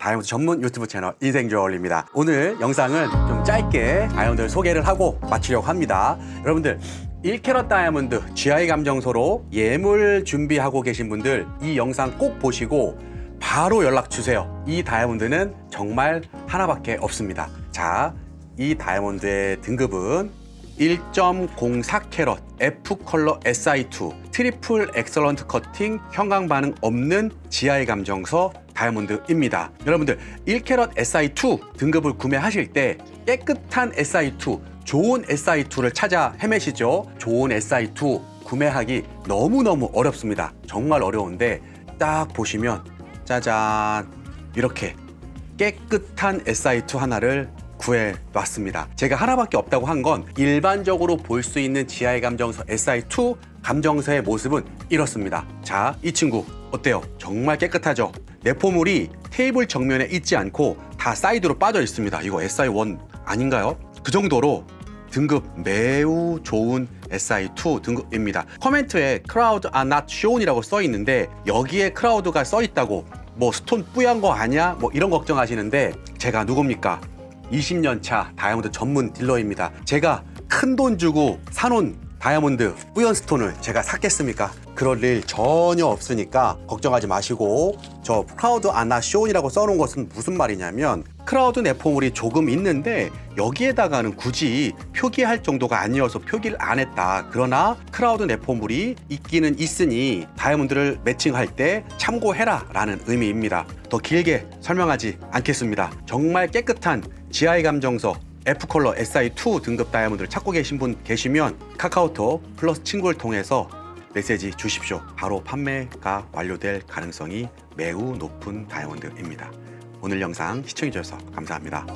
다이아몬드 전문 유튜브 채널 인생저울입니다. 오늘 영상은 좀 짧게 다이아몬드 소개를 하고 마치려고 합니다. 여러분들 1캐럿 다이아몬드 GI 감정서로 예물 준비하고 계신 분들 이 영상 꼭 보시고 바로 연락 주세요. 이 다이아몬드는 정말 하나밖에 없습니다. 자, 이 다이아몬드의 등급은 1.04캐럿 F 컬러 SI2 트리플 엑설런트 커팅 형광 반응 없는 GI 감정서 다이아몬드입니다. 여러분들 1캐럿 SI2 등급을 구매하실 때 깨끗한 SI2 좋은 SI2를 찾아 헤매시죠. 좋은 SI2 구매하기 너무너무 어렵습니다. 정말 어려운데 딱 보시면 짜잔 이렇게 깨끗한 SI2 하나를 구해놨습니다. 제가 하나밖에 없다고 한 건 일반적으로 볼 수 있는 GI 감정서 SI2 감정서의 모습은 이렇습니다. 자, 이 친구 어때요? 정말 깨끗하죠? 내포물이 테이블 정면에 있지 않고 다 사이드로 빠져 있습니다. 이거 SI1 아닌가요? 그 정도로 등급 매우 좋은 SI2 등급입니다. 코멘트에 크라우드 are not shown이라고 써 있는데 여기에 크라우드가 써 있다고 뭐 스톤 뿌연 거 아니야? 뭐 이런 걱정하시는데 제가 누굽니까? 20년 차 다이아몬드 전문 딜러입니다. 제가 큰 돈 주고 사놓은 다이아몬드 뿌연 스톤을 제가 샀겠습니까? 그럴 일 전혀 없으니까 걱정하지 마시고 저 크라우드 아나 쇼온이라고 써놓은 것은 무슨 말이냐면 크라우드 내포물이 조금 있는데 여기에다가는 굳이 표기할 정도가 아니어서 표기를 안 했다. 그러나 크라우드 내포물이 있기는 있으니 다이아몬드를 매칭할 때 참고해라 라는 의미입니다. 더 길게 설명하지 않겠습니다. 정말 깨끗한 GI 감정서 F컬러 SI2 등급 다이아몬드를 찾고 계신 분 계시면 카카오톡 플러스 친구를 통해서 메시지 주십시오. 바로 판매가 완료될 가능성이 매우 높은 다이아몬드입니다. 오늘 영상 시청해주셔서 감사합니다.